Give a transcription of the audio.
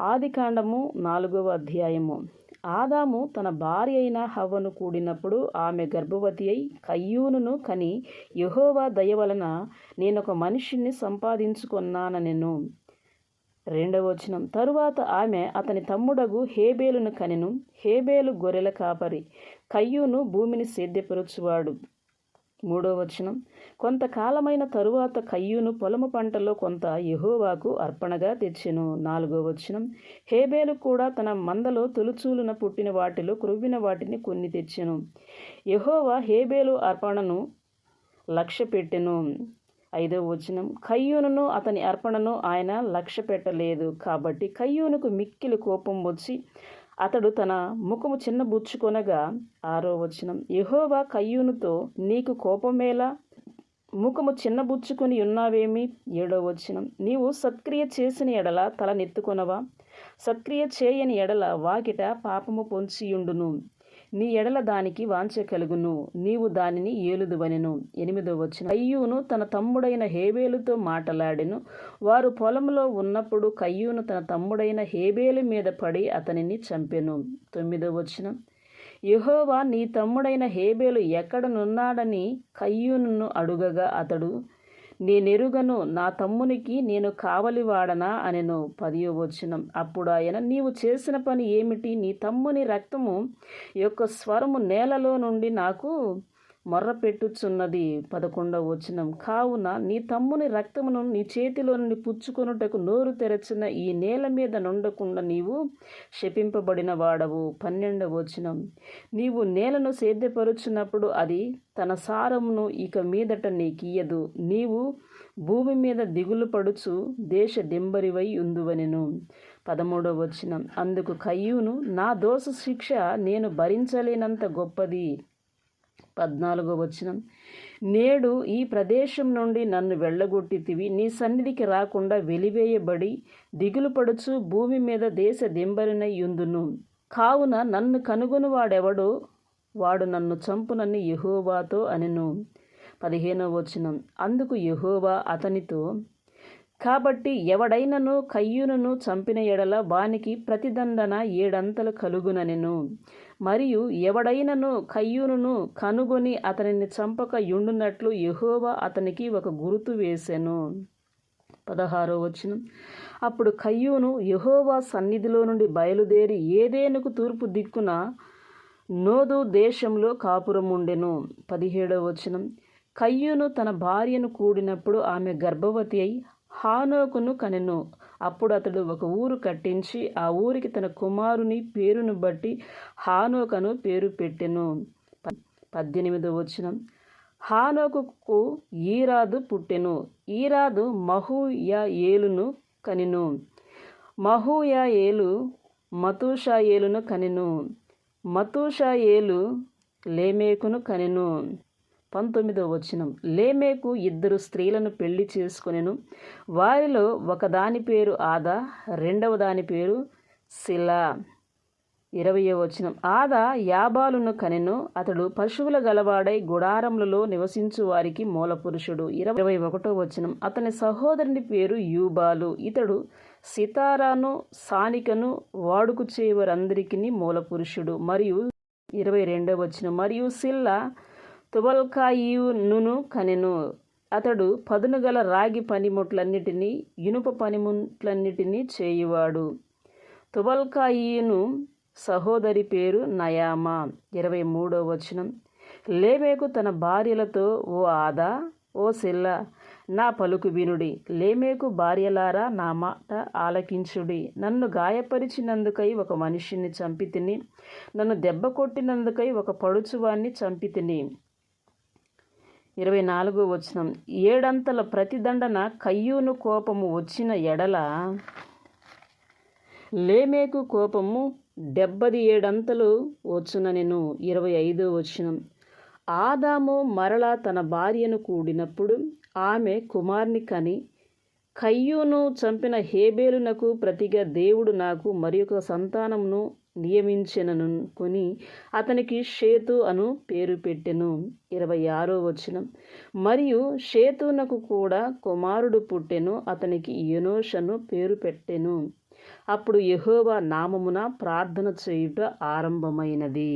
ఆదికాండము నాలుగవ అధ్యాయము. ఆదాము తన భార్య అయిన హవ్వను కూడినప్పుడు ఆమె గర్భవతి అయి కయ్యూనును కని యహోవా దయ వలన నేనొక మనిషిని సంపాదించుకున్నానెను రెండవ వచనం. తరువాత ఆమె అతని తమ్ముడగు హేబేలును కనెను. హేబేలు గొర్రెల కాపరి. కయ్యూను భూమిని సేద్యపరచువాడు. మూడో వచనం. కొంతకాలమైన తరువాత కయ్యూను పొలము పంటలో కొంత యహోవాకు అర్పణగా తెచ్చెను. నాలుగో వచనం. హేబేలు కూడా తన మందలో తొలుచూలున పుట్టిన వాటిలో క్రొవ్విన వాటిని కొన్ని తెచ్చెను. యహోవా హేబేలు అర్పణను లక్ష్య పెట్టెను ఐదవ వచనం. కయ్యూనును అతని అర్పణను ఆయన లక్ష్య పెట్టలేదు కాబట్టి కయ్యూనుకు మిక్కిలి కోపం వచ్చి అతడు తన ముఖము చిన్నబుచ్చుకొనగా ఆరో వచనం యహోవా కయ్యూనుతో నీకు కోపమేలా? ముఖము చిన్నబుచ్చుకొని ఉన్నావేమి? ఏడో వచనం నీవు సత్క్రియ చేసిన ఎడల తల నెత్తుకొనవా? సత్క్రియ చేయని ఎడల వాకిట పాపము పొంచియుండును. నీ ఎడల దానికి వాంఛ కలుగును నీవు దానిని ఏలుదువనెను. ఎనిమిదో వచ్చిన కయ్యూను తన తమ్ముడైన హేబేలుతో మాటలాడెను. వారు పొలంలో ఉన్నప్పుడు కయ్యూను తన తమ్ముడైన హేబేలు మీద పడి అతనిని చంపెను. తొమ్మిదో వచ్చిన యెహోవా నీ తమ్ముడైన హేబేలు ఎక్కడనున్నాడని కయ్యూను అడుగగా అతడు నేనెరుగను నా తమ్మునికి నేను కావలివాడనా అనెను పదియో వచనం. అప్పుడు ఆయన నీవు చేసిన పని ఏమిటి? నీ తమ్ముని రక్తము యొక్క స్వరము నేలలో నుండి నాకు మొర్ర పెట్టుచున్నది పదకొండవ వచనం. కావున నీ తమ్ముని రక్తమును నీ చేతిలో నుండి పుచ్చుకొనుటకు నోరు తెరచిన ఈ నేల మీద నుండకుండా నీవు శపింపబడిన వాడవు. పన్నెండవ వచనం. నీవు నేలను సేద్యపరుచున్నప్పుడు అది తన సారమును ఇక మీదట నీకియ్యదు. నీవు భూమి మీద దిగులు పడుచు దేశ దింబరివై ఉందువనెను. పదమూడవ వచనం. అందుకు కయ్యూను నా దోష శిక్ష నేను భరించలేనంత గొప్పది. పద్నాలుగో వచనం. నేడు ఈ ప్రదేశం నుండి నన్ను వెళ్ళగొట్టితివి. నీ సన్నిధికి రాకుండా వెలివేయబడి దిగులు పడుచు భూమి మీద దేశ దింబరినై యుందును కావున నన్ను కనుగొనువాడెవడో వాడు నన్ను చంపునని యహోవాతో అనెను. పదిహేనవ వచనం. అందుకు యహోవా అతనితో కాబట్టి ఎవడైనను కయ్యునను చంపిన ఎడల వానికి ప్రతిదండన ఏడంతలు కలుగుననెను. మరియు ఎవడైనను కయ్యూనును కనుగొని అతనిని చంపక యుండునట్లు యహోవా అతనికి ఒక గుర్తు వేసెను. పదహారో వచనం. అప్పుడు కయ్యూను యహోవా సన్నిధిలో నుండి బయలుదేరి ఏదేనుకు తూర్పు దిక్కున నోదు దేశంలో కాపురం ఉండెను పదిహేడవ వచనం. కయ్యూను తన భార్యను కూడినప్పుడు ఆమె గర్భవతి అయి హానోకును కనెను. అప్పుడు అతడు ఒక ఊరు కట్టించి ఆ ఊరికి తన కుమారుని పేరును బట్టి హానోకను పేరు పెట్టెను. పద్దెనిమిదో వచనం. హానోకుకు ఈరాదు పుట్టెను. ఈరాదు మహూయా ఏలును కనిను. మహూయా ఏలు మతూషా ఏలును కనిను. మతూషా ఏలు లేమేకును కనెను. పంతొమ్మిదవ వచనం. లేమేకు ఇద్దరు స్త్రీలను పెళ్ళి చేసుకునేను. వారిలో ఒకదాని పేరు ఆదా రెండవ దాని పేరు శిలా. ఇరవయో వచనం. ఆదా యాబాలును కనెను. అతడు పశువుల గలవాడై గుడారములలో నివసించు వారికి మూలపురుషుడు. ఇరవై ఒకటో వచనం. అతని సహోదరుని పేరు యూబాలు. ఇతడు సితారాను సానికను వాడుకు చేయవారందరికీ మూలపురుషుడు. మరియు ఇరవై రెండవ వచనం. మరియు సిల్లా తుబల్కాయియును కనెను. అతడు పదును గల రాగి పనిముట్లన్నిటినీ ఇనుప పనిముట్లన్నిటినీ చేయువాడు. తుబల్కాయియును సహోదరి పేరు నయామా. ఇరవై మూడో వచనం. లేమేకు తన భార్యలతో ఓ ఆదా ఓ సిల్ల నా పలుకు వినుడి. లేమేకు భార్యలారా నా మాట ఆలకించుడి. నన్ను గాయపరిచినందుకై ఒక మనిషిని చంపితిని. నన్ను దెబ్బ కొట్టినందుకై ఒక పడుచువాన్ని చంపితిని. ఇరవై నాలుగో వచనం. ఏడంతల ప్రతిదండన కయ్యూను కోపము వచ్చిన ఎడల లేమేకు కోపము డెబ్బది ఏడంతలు వచ్చుననెను ఇరవై ఐదో వచనం. ఆదాము మరలా తన భార్యను కూడినప్పుడు ఆమె కుమార్ని కని కయ్యూను చంపిన హేబేలునకు ప్రతిగా దేవుడు నాకు మరి ఒక సంతానమును నియమించెనను కొని అతనికి షేతు అను పేరు పెట్టెను. ఇరవై ఆరో వచనం. మరియు షేతునకు కూడా కుమారుడు పుట్టెను అతనికి యనోషను పేరు పెట్టెను. అప్పుడు యహోవా నామమున ప్రార్థన చేయుట ఆరంభమైనది.